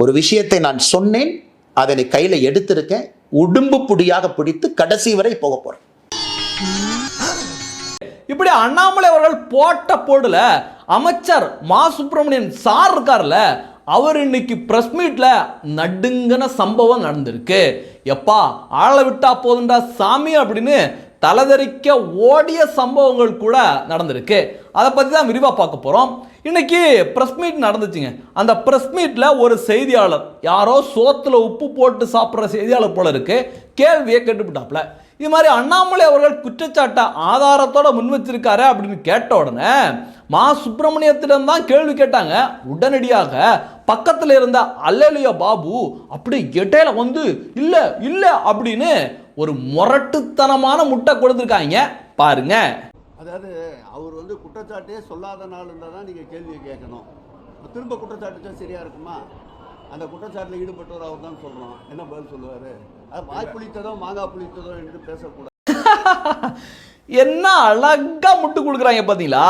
ஒரு விஷயத்தை நான் சொன்னேன் அதனை கையில் எடுத்திருக்கேன் உடும்பு புடியாக பிடித்து கடைசி வரை போக போறேன். இப்படி அண்ணாமலை அவர்கள் போட்ட போடுல அமைச்சர் மா சுப்பிரமணியன் சார் இருக்கார்ல அவர் இன்னைக்கு பிரஸ் மீட்ல நடுங்கின சம்பவம் நடந்திருக்கு. எப்பா ஆள விட்டா போதுண்டா சாமி அப்படின்னு தலதறிக்க ஓடிய சம்பவங்கள் கூட நடந்திருக்கு. அதை பற்றி தான் விரிவாக பார்க்க போகிறோம் இன்றைக்கி ப்ரெஸ் மீட் நடந்துச்சுங்க. அந்த ப்ரெஸ் மீட்டில் ஒரு செய்தியாளர் யாரோ சோத்தில் உப்பு போட்டு சாப்பிட்ற செய்தியாளர் போல இருக்குது கேள்வியை கேட்டுவிட்டாப்புல. இது மாதிரி அண்ணாமலை அவர்கள் குற்றச்சாட்டை ஆதாரத்தோட முன் வச்சிருக்காரு அப்படின்னு கேட்ட உடனே மா சுப்பிரமணியத்திடம் தான் கேள்வி கேட்டாங்க. உடனடியாக பக்கத்தில் இருந்த அல்லலியா பாபு அப்படி இடையில வந்து இல்லை இல்லை அப்படின்னு ஒரு முரட்டுத்தனமான முட்டை கொடுத்துருக்காங்க. பாருங்க. அதாவது அவர் வந்து குற்றச்சாட்டே சொல்லாத நாள் இருந்தால் தான் நீங்கள் கேள்வியை கேட்கணும். திரும்ப குற்றச்சாட்டு சரியா இருக்குமா? அந்த குற்றச்சாட்டில் ஈடுபட்டவர் அவர் தான் சொல்கிறோம் என்ன பதில் சொல்லுவார்? அது வாய் புளித்ததோ மாங்காய் புளித்ததோ என்று பேசக்கூடாது. என்ன அழகா முட்டு கொடுக்குறாங்க பார்த்தீங்களா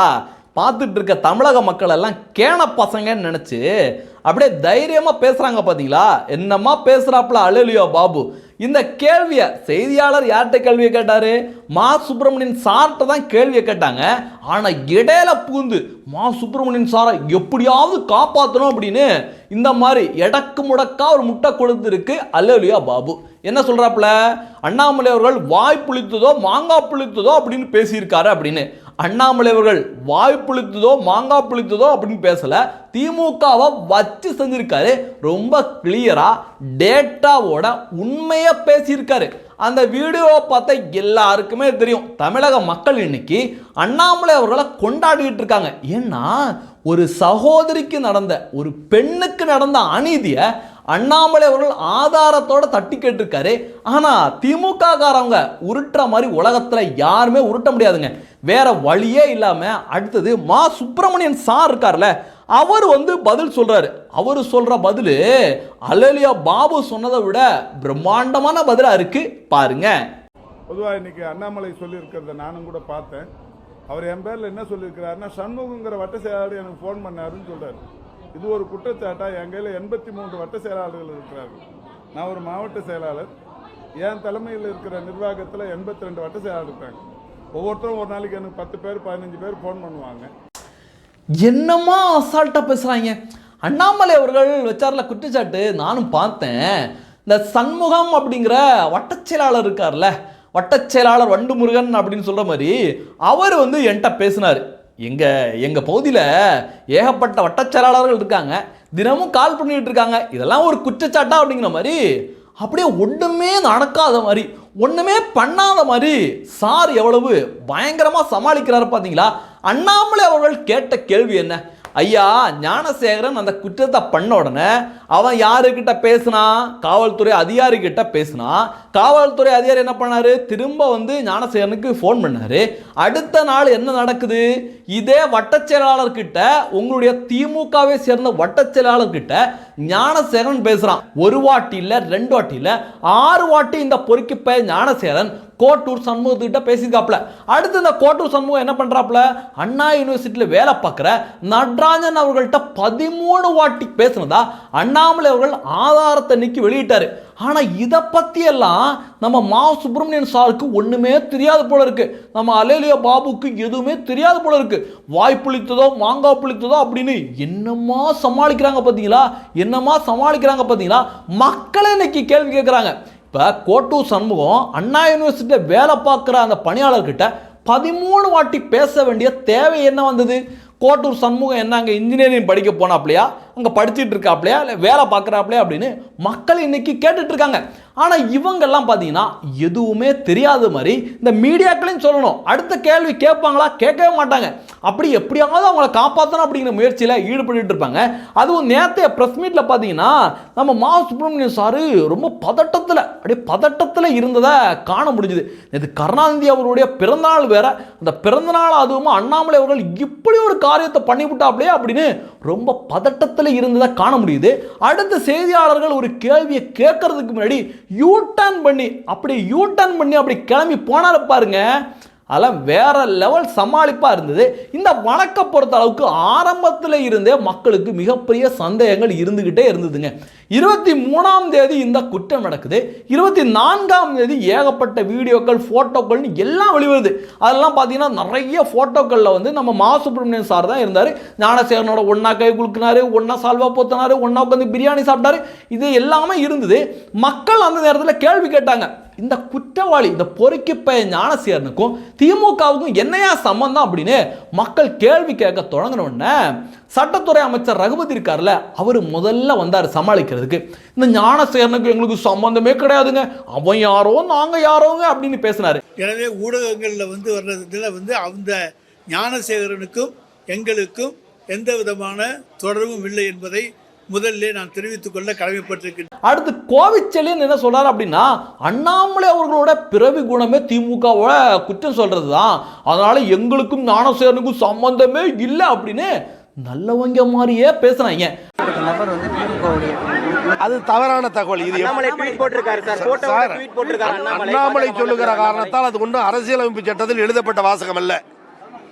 பார்த்துட்டு இருக்க தமிழக மக்கள் எல்லாம் கேன பசங்கன்னு நினச்சி அப்படியே தைரியமாக பேசுகிறாங்க பார்த்தீங்களா என்னம்மா பேசுகிறாப்புல அழலியோ பாபு. இந்த கேள்வியை செய்தியாளர் யார்கிட்ட கேள்வியை கேட்டார்? மா சுப்பிரமணியன் சார்கிட்ட தான் கேள்வியை கேட்டாங்க. ஆனால் இடையில பூந்து மா சுப்பிரமணியன் சாரை எப்படியாவது காப்பாற்றணும் அப்படின்னு இந்த மாதிரி எடக்கு முடக்கா ஒரு முட்டை கொடுத்துருக்கு. அல்லலியா பாபு. என்ன சொல்றாப்புல? அண்ணாமலை அவர்கள் வாய் புளித்ததோ மாங்காய் புளித்ததோ அப்படின்னு பேசியிருக்காரு அப்படின்னு. அண்ணாமலை அவர்கள் வாய் புளித்ததோ மாங்காய் புளித்ததோ அப்படின்னு பேசல. திமுகவை வச்சு செஞ்சிருக்காரு. ரொம்ப கிளியராக டேட்டாவோட உண்மையை பேசியிருக்காரு. அந்த வீடியோவை பார்த்தா எல்லாருக்குமே தெரியும். தமிழக மக்கள் இன்னைக்கு அண்ணாமலை அவர்களை கொண்டாடிட்டு இருக்காங்க. ஏன்னா ஒரு சகோதரிக்கு நடந்த ஒரு பெண்ணுக்கு நடந்த அநீதியை அண்ணாமலை அவர்கள் ஆதாரத்தோட தட்டி கேட்டிருக்காரு. ஆனால் திமுக காரவங்க உருட்டுற மாதிரி உலகத்தில் யாருமே உருட்ட முடியாதுங்க. வேற வழியே இல்லாமல் அடுத்தது மா சுப்பிரமணியன் சார் இருக்கார்ல அவர் வந்து பதில் சொல்றாரு. அவர் சொல்ற பதில் அலலியா பாபு சொன்னதை விட பிரம்மாண்டமான பதிலாக இருக்கு பாருங்க. பொதுவாக இன்னைக்கு அண்ணாமலை சொல்லியிருக்கிறத நானும் கூட பார்த்தேன். அவர் என் பேரில் என்ன சொல்லியிருக்கிறாருன்னா சண்முகங்கிற வட்ட செயலாளர் எனக்கு ஃபோன் பண்ணாருன்னு சொல்கிறார் இது ஒரு குற்றச்சாட்டா? என் கையில் எண்பத்தி மூன்று வட்ட செயலாளர்கள் இருக்கிறார்கள். நான் ஒரு மாவட்ட செயலாளர். என் தலைமையில் இருக்கிற நிர்வாகத்தில் எண்பத்தி ரெண்டு வட்ட செயலாளர் இருக்காங்க. ஒவ்வொருத்தரும் ஒரு நாளைக்கு எனக்கு பத்து பேர் பதினஞ்சு பேர் ஃபோன் பண்ணுவாங்க. என்னமா அசால்ட்டாக பேசுகிறாங்க அண்ணாமலை அவர்கள் வச்சார்ல குற்றச்சாட்டு. நானும் பார்த்தேன். இந்த சண்முகம் அப்படிங்கிற வட்டச் செயலாளர் இருக்கார்ல. வட்டச் செயலாளர் வண்டு முருகன் அப்படின்னு சொல்கிற மாதிரி அவர் வந்து என்கிட்ட பேசினார். எங்கள் எங்கள் பகுதியில் ஏகப்பட்ட வட்டச்செயலாளர்கள் இருக்காங்க. தினமும் கால் பண்ணிகிட்டு இருக்காங்க. இதெல்லாம் ஒரு குற்றச்சாட்டா அப்படிங்கிற மாதிரி அப்படியே ஒன்றுமே நடக்காத மாதிரி ஒன்றுமே பண்ணாத மாதிரி சார் எவ்வளவு பயங்கரமாக சமாளிக்கிறாரு பார்த்தீங்களா அண்ணாமலை அவர்கள் கேட்ட கேள்வி என்ன? ஐயா ஞானசேகரன் அந்த குற்றத்தை பண்ண உடனே அவன் யாருக்கிட்ட பேசினா? காவல்துறை அதிகாரி கிட்ட பேசினா? காவல்துறை அதிகாரி என்ன பண்ணாரு? திரும்ப வந்து ஞானசேகரனுக்கு ஃபோன் பண்ணாரு. அடுத்த நாள் என்ன நடக்குது? இதே வட்டச்செயலாளர்கிட்ட செயலாளர் உங்களுடைய திமுகவை சேர்ந்த வட்டச்செயலாளர்கிட்ட செயலாளர் கிட்ட ஞானசேகரன் பேசுறான். ஒரு வாட்டி இல்லை ரெண்டு வாட்டி இல்லை ஆறு வாட்டி இந்த பொறுக்கி பய ஞானசேகரன் கோட்டூர் சண்முகத்துக்கிட்ட பேசியிருக்காப்ல அடுத்து இந்த கோட்டூர் சண்முகம் என்ன பண்ணுறாப்புல அண்ணா யூனிவர்சிட்டியில் வேலை பார்க்குற நட்ராஜன் அவர்கள்ட்ட பதிமூணு வாட்டி பேசுனதா? அண்ணாமலை அவர்கள் ஆதாரத்தை நீக்கி வெளியிட்டார். ஆனால் இதை பற்றியெல்லாம் நம்ம மா சுப்பிரமணியன் சாருக்கு ஒன்றுமே தெரியாது போல இருக்குது நம்ம அலேலியா பாபுக்கு எதுவுமே தெரியாது போல இருக்குது வாய் புளித்ததோ மாங்காய் புளித்ததோ அப்படின்னு என்னமா சமாளிக்கிறாங்க பார்த்தீங்களா என்னமா சமாளிக்கிறாங்க பார்த்தீங்களா மக்களே இன்னைக்கு கேள்வி கேட்குறாங்க இப்போ கோட்டூர் சண்முகம் அண்ணா யூனிவர்சிட்டியில் வேலை பார்க்குற அந்த பணியாளர்கிட்ட பதிமூணு வாட்டி பேச வேண்டிய தேவை என்ன வந்தது? கோட்டூர் சண்முகம் என்னங்க இன்ஜினியரிங் படிக்க போனாப்லையா? அங்கே படிச்சுட்டு இருக்காப்லையா? இல்லை வேலை பார்க்குறாப்லையா அப்படின்னு மக்கள் இன்னைக்கு கேட்டுட்டு இருக்காங்க. ஆனால் இவங்கெல்லாம் பார்த்தீங்கன்னா எதுவுமே தெரியாத மாதிரி இந்த மீடியாக்களையும் சொல்லணும். அடுத்த கேள்வி கேட்பாங்களா? கேட்கவே மாட்டாங்க. அப்படி எப்படியாவது அவங்கள காப்பாற்றணும் அப்படிங்கிற முயற்சியில் ஈடுபட்டு இருப்பாங்க. அதுவும் நேற்றைய ப்ரெஸ் மீட்டில் பார்த்தீங்கன்னா நம்ம மா சுப்பிரமணியம் சாரு ரொம்ப பதட்டத்தில் அப்படியே பதட்டத்தில் இருந்ததை காண முடிஞ்சுது. இது கருணாநிதி அவருடைய பிறந்தநாள் வேற. அந்த பிறந்தநாள் அதுவும் அண்ணாமலை அவர்கள் இப்படி ஒரு காரியத்தை பண்ணிவிட்டாப்லையே அப்படின்னு ரொம்ப பதட்டத்தில் இருந்ததை காண முடியுது. அடுத்த செய்தியாளர்கள் ஒரு கேள்வியை கேட்கறதுக்கு முன்னாடி யூ டர்ன் பண்ணி அப்படி யூ டர்ன் பண்ணி அப்படி கிளம்பி போனால பாருங்கள் அதெல்லாம் வேற லெவல் சமாளிப்பாக இருந்தது. இந்த வழக்கை பொறுத்த அளவுக்கு ஆரம்பத்தில் இருந்தே மக்களுக்கு மிகப்பெரிய சந்தேகங்கள் இருந்துக்கிட்டே இருந்ததுங்க. இருபத்தி மூணாம் தேதி இந்த குற்றம் நடக்குது. இருபத்தி நான்காம் தேதி ஏகப்பட்ட வீடியோக்கள் ஃபோட்டோக்கள்னு எல்லாம் வெளிவருது. அதெல்லாம் பார்த்தீங்கன்னா நிறைய ஃபோட்டோக்களில் வந்து நம்ம மா சுப்பிரமணியன் சார் தான் இருந்தார். ஞானசேகரனோட ஒன்றா கை குலுக்கினார் ஒன்றா சால்வா போத்தினார் ஒன்றா உட்காந்து பிரியாணி சாப்பிட்டாரு. இது எல்லாமே இருந்தது. மக்கள் அந்த நேரத்தில் கேள்வி கேட்டாங்க. இந்த குற்றவாளி இந்த பொறுக்கி பைய ஞானசேரனுக்கும் திமுகவுக்கும் என்னையா சம்பந்தம் அப்படின்னு மக்கள் கேள்வி கேட்க தொடங்கின உடனே சட்டத்துறை அமைச்சர் ரகுபதி இருக்கார்ல அவர் முதல்ல வந்தார் சமாளிக்கிறதுக்கு. இந்த ஞானசேரனுக்கு எங்களுக்கு சம்பந்தமே கிடையாதுங்க. அவன் யாரோ நாங்க யாரோங்க அப்படின்னு பேசினாரு. எனவே ஊடகங்களில் வந்து வர்றதுல வந்து அந்த ஞானசேகரனுக்கும் எங்களுக்கும் எந்த விதமான தொடர்பும் இல்லை என்பதை முதல்ல நான் தெரிவித்துக் கொள்ள கடமைப்பட்டிருக்கிறேன் அடுத்து கோவிச்செழியன் என்ன சொல்றாரு அப்படின்னா அண்ணாமலை அவர்களோட பிறவி குணமே திமுகவோட குற்றம் சொல்றது தான் அதனால எங்களுக்கும் ஞானசேரனுக்கும் சம்பந்தமே இல்லை அப்படின்னு நல்லவங்க மாதிரியே பேசுறாங்க. அது தவறான தகவல். இது அண்ணாமலை சொல்லுகிற காரணத்தால் அது ஒன்றும் அரசியலமைப்பு சட்டத்தில் எழுதப்பட்ட வாசகம் அல்ல.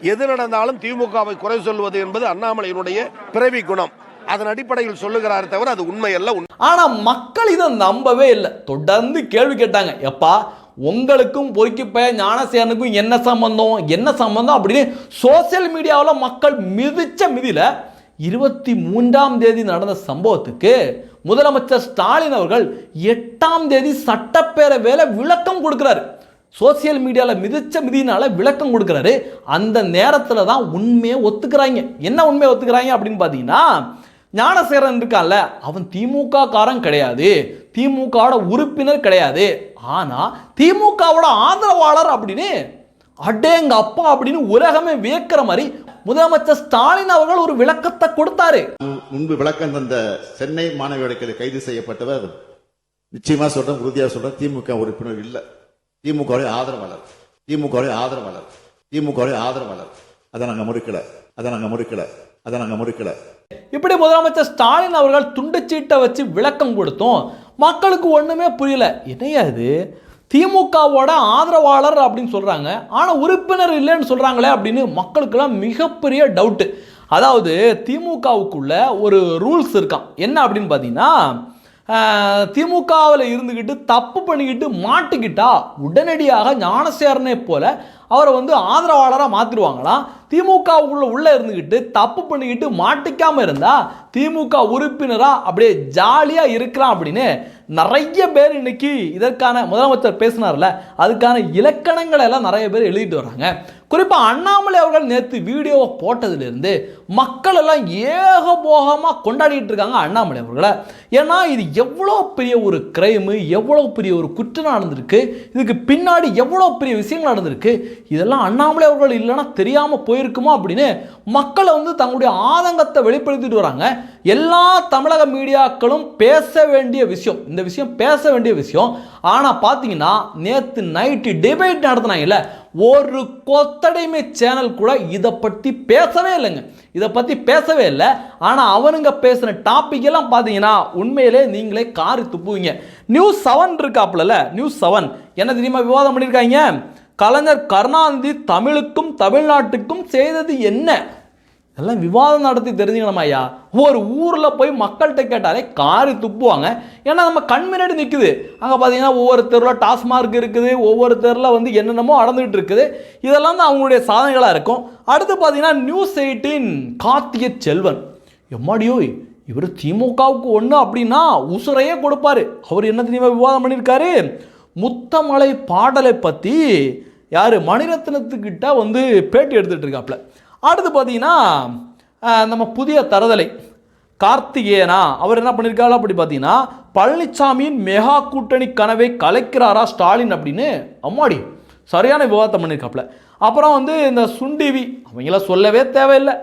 எது நடந்தாலும் திமுகவை குறை சொல்வது என்பது அண்ணாமலையினுடைய பிறவி குணம். அதன் அடிப்படையில் சொல்லுகிறாரே தவிர அது உண்மை அல்ல ஆனா மக்கள் இதை நம்பவே இல்லை. தொடர்ந்து கேள்வி கேட்டாங்க. எப்பா உங்களுக்கும் பொறுக்கிப்பய ஞானசேனுக்கும் என்ன சம்பந்தம்? என்ன சம்பந்தம் அப்படின்னு சோசியல் மீடியாவில் மக்கள் மிதிச்ச மிதியில் இருபத்தி மூன்றாம் தேதி நடந்த சம்பவத்துக்கு முதலமைச்சர் ஸ்டாலின் அவர்கள் எட்டாம் தேதி சட்டப்பேரவையில் விளக்கம் கொடுக்குறாரு. சோசியல் மீடியாவில் மிதிச்ச மிதினால விளக்கம் கொடுக்குறாரு. அந்த நேரத்தில் தான் உண்மையை ஒத்துக்கிறாங்க. என்ன உண்மையை ஒத்துக்கிறாங்க அப்படின்னு பார்த்தீங்கன்னா ஞானசேரன் இருக்கான்ல அவன் திமுக காரன் கிடையாது. திமுகவோட உறுப்பினர் கிடையாது. ஆனால் திமுகவோட ஆதரவாளர் அப்படின்னு அடேங்க அப்பா அப்படின்னு உலகமே வியக்கிற மாதிரி முதலமைச்சர் ஸ்டாலின் அவர்கள் ஒரு விளக்கத்தை கொடுத்தாரு. முன்பு விளக்கம் தந்த சென்னை மாணவியருக்கு கைது செய்யப்பட்டவர் நிச்சயமா சொல்றேன் உறுதியா சொல்றேன் திமுக உறுப்பினர் இல்ல. திமுக ஆதரவாளர் திமுக ஆதரவாளர் திமுக ஆதரவாளர். அதை நாங்க மறுக்கலை. அதை நாங்கள் மறுக்கல. அதை நாங்கள் மறுக்கல. இப்படி முதலமைச்சர் ஸ்டாலின் அவர்கள் துண்டுச்சீட்டை வச்சு விளக்கம் கொடுத்தோம். மக்களுக்கு ஒன்றுமே புரியல. என்னையா இது? திமுகவோட ஆதரவாளர் அப்படின்னு சொல்கிறாங்க ஆனால் உறுப்பினர் இல்லைன்னு சொல்கிறாங்களே அப்படின்னு மக்களுக்கெல்லாம் மிகப்பெரிய டவுட்டு அதாவது திமுகவுக்குள்ள ஒரு ரூல்ஸ் இருக்கான் என்ன அப்படின்னு பார்த்தீங்கன்னா திமுகவில் இருந்துக்கிட்டு தப்பு பண்ணிக்கிட்டு மாட்டிக்கிட்டா உடனடியாக ஞானசேரனை போல அவரை வந்து ஆதரவாளராக மாற்றிடுவாங்களாம் திமுகவுக்குள்ள உள்ளே இருந்துக்கிட்டு தப்பு பண்ணிக்கிட்டு மாட்டிக்காமல் இருந்தால் திமுக உறுப்பினராக அப்படியே ஜாலியாக இருக்கலாம் அப்படின்னு நிறைய பேர் இன்னைக்கு இதற்கான முதலமைச்சர் பேசினார்ல. அதுக்கான இலக்கணங்களை எல்லாம் நிறைய பேர் எழுதிட்டு வராங்க குறிப்பாக அண்ணாமலை அவர்கள் நேற்று வீடியோவை போட்டதுலேருந்து மக்கள் எல்லாம் ஏகபோகமாக கொண்டாடிட்டு இருக்காங்க அண்ணாமலை அவர்களை. ஏன்னா இது எவ்வளோ பெரிய ஒரு கிரைமு எவ்வளோ பெரிய ஒரு குற்றம் நடந்திருக்கு இதுக்கு பின்னாடி எவ்வளோ பெரிய விஷயங்கள் நடந்திருக்கு இதெல்லாம் அண்ணாமலை அவர்கள் இல்லைன்னா தெரியாமல் போயிருக்குமா அப்படின்னு மக்களை வந்து தங்களுடைய ஆதங்கத்தை வெளிப்படுத்திட்டு வராங்க. எல்லா தமிழக மீடியாக்களும் பேச வேண்டிய விஷயம் இந்த விஷயம் பேச வேண்டிய விஷயம். ஆனால் பார்த்தீங்கன்னா நேற்று நைட்டு டிபேட் நடத்தினாங்கல்ல ஒரு கொத்தடைமை சேனல் கூட இதை பற்றி பேசவே இல்லைங்க. இதை பற்றி பேசவே இல்லை. ஆனால் அவனுங்க பேசுகிற டாபிக் எல்லாம் பார்த்தீங்கன்னா உண்மையிலே நீங்களே காரி துப்புவீங்க. நியூஸ் செவன் இருக்காப்புல நியூஸ் செவன் என்ன தெரியுமா விவாதம் பண்ணியிருக்காங்க கலைஞர் கருணாநிதி தமிழுக்கும் தமிழ்நாட்டுக்கும் செய்தது என்ன? இதெல்லாம் விவாதம் நடத்தி தெரிஞ்சுக்கணும் ஐயா? ஒரு ஊரில் போய் மக்கள்கிட்ட கேட்டாலே காரி துப்புவாங்க. ஏன்னா நம்ம கண் முன்னாடி நிற்குது அங்கே பார்த்தீங்கன்னா ஒவ்வொரு தெருவில் டாஸ்மார்க் இருக்குது ஒவ்வொரு தெருவில் வந்து என்னென்னமோ நடந்துகிட்டு இருக்குது. இதெல்லாம் தான் அவங்களுடைய சாதனைகளாக இருக்கும். அடுத்து பார்த்தீங்கன்னா நியூஸ் எயிட்டீன் கார்த்திகை செல்வன். எம்மாடியோ இவர் திமுகவுக்கு ஒன்று அப்படின்னா உசுரையே கொடுப்பாரு. அவர் என்ன தெரியுமா விவாதம் பண்ணியிருக்காரு? முத்தமலை பாடலை பற்றி யார் மணிரத்னத்துக்கிட்ட வந்து பேட்டி எடுத்துகிட்டு இருக்காப்புல அடுத்து பார்த்தீங்கன்னா நம்ம புதிய தரதலை. கார்த்திகேயனா அவர் என்ன பண்ணியிருக்காரு அப்படி பார்த்தீங்கன்னா பழனிசாமியின் மெகா கூட்டணி கனவை கலைக்கிறாரா ஸ்டாலின் அப்படின்னு அம்மாடி சரியான விவாதம் பண்ணியிருக்காப்புல அப்புறம் வந்து இந்த சுண்டிவி அவங்கள சொல்லவே தேவையில்லை.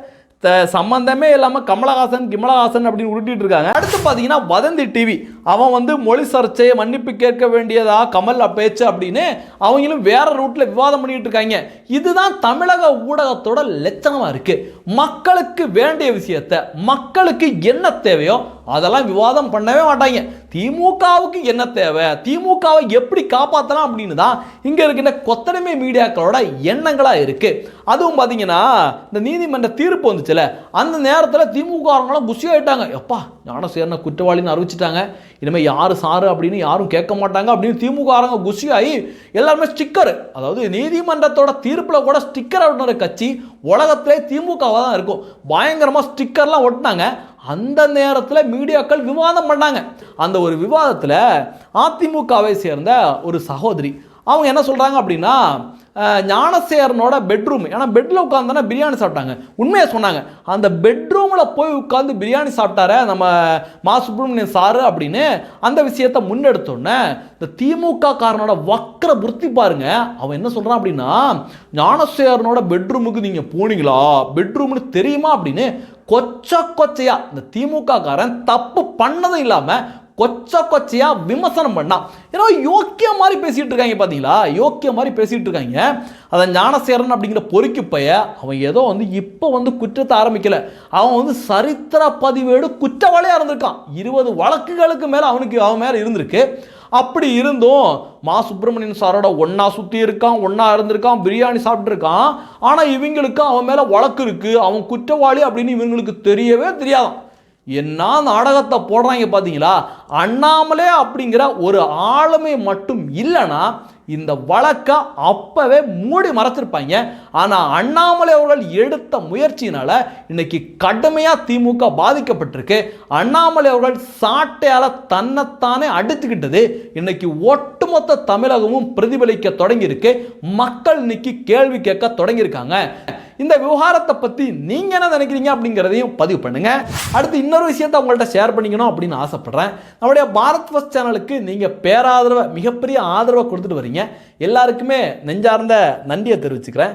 த- சம்பந்தமே இல்லாமல் கமலஹாசன் கிமலஹாசன் அப்படின்னு உருட்டிட்டு இருக்காங்க. அடுத்து பார்த்தீங்கன்னா வதந்தி டிவி அவன் வந்து மொழி சர்ச்சையை மன்னிப்பு கேட்க வேண்டியதா? கமல் பேச்சு அப்படின்னு அவங்களும் வேற ரூட்ல விவாதம் பண்ணிட்டு இருக்காங்க. இதுதான் தமிழக ஊடகத்தோட லட்சணமா இருக்கு. மக்களுக்கு வேண்டிய விஷயத்த மக்களுக்கு என்ன தேவையோ அதெல்லாம் விவாதம் பண்ணவே மாட்டாங்க. திமுகவுக்கு என்ன தேவை? திமுகவை எப்படி காப்பாற்றலாம் அப்படின்னு தான் இங்கே இருக்கின்ற கொத்தடிமை மீடியாக்களோட எண்ணங்களாக இருக்குது அதுவும் பார்த்தீங்கன்னா இந்த நீதிமன்ற தீர்ப்பு வந்துச்சுல அந்த நேரத்தில் திமுகவங்களாம் குஷி ஆகிட்டாங்க எப்பா ஞானசேரனை குற்றவாளின்னு அறிவிச்சிட்டாங்க. இனிமேல் யார் சாரு அப்படின்னு யாரும் கேட்க மாட்டாங்க அப்படின்னு திமுககாரங்க குஷி எல்லாருமே ஸ்டிக்கர் அதாவது நீதிமன்றத்தோட தீர்ப்பில் கூட ஸ்டிக்கர் ஒட்டுற கட்சி உலகத்திலே திமுகவாக தான் இருக்கும். பயங்கரமாக ஸ்டிக்கர்லாம் ஒட்டினாங்க. அந்த நேரத்தில் மீடியாக்கள் விவாதம் பண்ணாங்க. அந்த ஒரு விவாதத்தில் அதிமுகவை சேர்ந்த ஒரு சகோதரி அவங்க என்ன சொல்கிறாங்க அப்படின்னா ஞானசேரனோட பெட்ரூம் ஏன்னா பெட்டில் உட்காந்தானே பிரியாணி சாப்பிட்டாங்க. உண்மையாக சொன்னாங்க. அந்த பெட்ரூமில் போய் உட்காந்து பிரியாணி சாப்பிட்டார நம்ம மா சுப்பிரமணியன் சாரு அப்படின்னு அந்த விஷயத்தை முன்னெடுத்தோடனே இந்த திமுக காரனோட வக்கர புத்தி பாருங்க. அவன் என்ன சொல்கிறான் அப்படின்னா ஞானசேரனோட பெட்ரூமுக்கு நீங்கள் போனீங்களா? பெட்ரூம்னு தெரியுமா அப்படின்னு கொச்ச கொச்சையா இந்த திமுக காரன் தப்பு பண்ணதும் இல்லாமல் கொச்ச கொச்சையாக விமர்சனம் பண்ணான். ஏன்னா யோக்கிய மாதிரி பேசிட்டு இருக்காங்க பார்த்தீங்களா யோக்கிய மாதிரி பேசிட்டு இருக்காங்க. அதை ஞானசேரன் அப்படிங்கிற பொறுக்கி பைய அவன் ஏதோ வந்து இப்போ வந்து குற்றத்தை ஆரம்பிக்கல. அவன் வந்து சரித்திர பதிவேடு குற்றவாளியாக இருந்திருக்கான். இருபது வழக்குகளுக்கு மேலே அவனுக்கு அவன் மேலே இருந்திருக்கு. அப்படி இருந்தும் மா சுப்பிரமணியன் சாரோட ஒன்றா சுற்றி இருக்கான் ஒன்றா இருந்திருக்கான் பிரியாணி சாப்பிட்ருக்கான் ஆனால் இவங்களுக்கு அவன் மேலே வழக்கு இருக்குது அவன் குற்றவாளி அப்படின்னு இவங்களுக்கு தெரியவே தெரியாதான். என்ன நாடகத்தை போடுறாங்க பார்த்தீங்களா அண்ணாமலே அப்படிங்கிற ஒரு ஆளுமை மட்டும் இல்லைன்னா இந்த வழக்கை அப்பவே மூடி மறைச்சிருப்பாங்க. ஆனால் அண்ணாமலை அவர்கள் எடுத்த முயற்சியினால் இன்னைக்கு கடுமையாக திமுக பாதிக்கப்பட்டிருக்கு. அண்ணாமலை அவர்கள் சாட்டையால் தன்னைத்தானே அடித்துக்கிட்டது. இன்னைக்கு ஒட்டுமொத்த தமிழகமும் பிரதிபலிக்க தொடங்கியிருக்கு. மக்கள் இன்னைக்கு கேள்வி கேட்க தொடங்கியிருக்காங்க. இந்த விவகாரத்தை பற்றி நீங்கள் என்ன நினைக்கிறீங்க அப்படிங்கிறதையும் பதிவு பண்ணுங்க. அடுத்து இன்னொரு விஷயத்தை உங்கள்கிட்ட ஷேர் பண்ணிக்கணும் அப்படின்னு ஆசைப்பட்றேன். நம்முடைய பாரத் ஃபஸ்ட் சேனலுக்கு நீங்கள் பேராதரவை மிகப்பெரிய ஆதரவை கொடுத்துட்டு வரீங்க. எல்லாருக்குமே நெஞ்சார்ந்த நன்றியை தெரிவிச்சுக்கிறேன்.